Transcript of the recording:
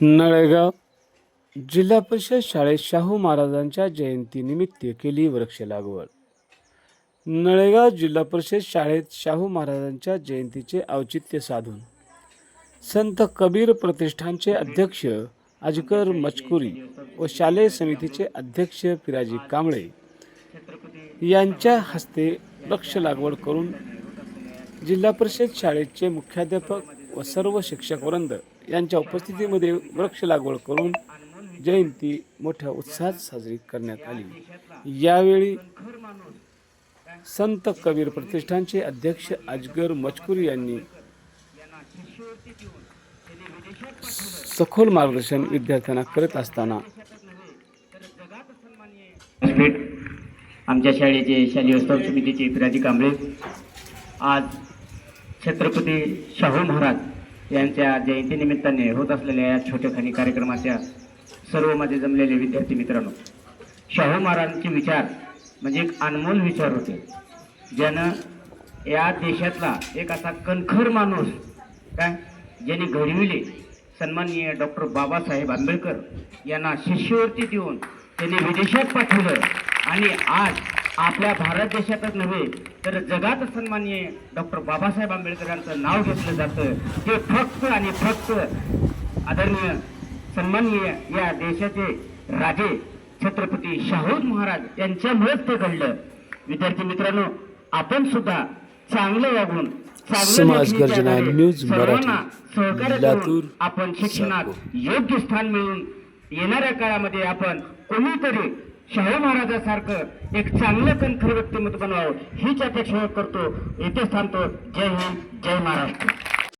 नळेगाव जिल्हा परिषद शाळेत शाहू महाराजांच्या जयंतीनिमित्त केली वृक्ष लागवड. नळेगाव जिल्हा परिषद शाळेत शाहू महाराजांच्या जयंतीचे औचित्य साधून संत कबीर प्रतिष्ठानचे अध्यक्ष अजकर मचकुरी व शालेय समितीचे अध्यक्ष फिराजी कांबळे यांच्या हस्ते वृक्ष लागवड करून जिल्हा परिषद शाळेचे मुख्याध्यापक व सर्व शिक्षक वृंद यांच्या उपस्थितीमध्ये वृक्ष लागवड करून जयंती मोठ्या उत्साहात साजरी करण्यात आली. यावेळी संत कबीर प्रतिष्ठानचे अध्यक्ष अजगर मचकुरी यांनी सखोल मार्गदर्शन विद्यार्थ्यांना करत असताना भेट आमच्या शाळेचे शालेय समितीचे पिराजी कांबळे. आज छत्रपती शाहू महाराज यांच्या जयंतीनिमित्ताने होत असलेल्या या छोट्याखानी कार्यक्रमाच्या सर्व माझे जमलेले विद्यार्थी मित्रांनो शाहू महाराजांचे विचार म्हणजे एक अनमोल विचार होते. ज्यानं या देशातला एक असा कणखर माणूस काय? ज्याने घडविले सन्माननीय डॉक्टर बाबासाहेब आंबेडकर यांना शिष्यवृत्ती देऊन त्यांनी विदेशात पाठवलं. आणि आज आपल्या भारत देशातच नव्हे तर जगात सन्माननीय डॉक्टर बाबासाहेब आंबेडकर यांचं नाव घेतलं जातं. ते फक्त आणि फक्त आदरणीय सन्माननीय या देशाचे राजे छत्रपती शाहू महाराज यांच्यामुळेच ते घडलं. विद्यार्थी मित्रांनो आपण सुद्धा चांगलं वागून चांगलं समाज गर्जना न्यूज मराठी, लातूर, आपण शिक्षणात योग्य स्थान मिळवून येणाऱ्या काळामध्ये आपण कोणीतरी शाहू महाराजासारखं एक चांगलं कणखर व्यक्तिमत्व बनवावं हीच अपेक्षा करतो. येथे थांबतो. जय हिंद जय महाराष्ट्र.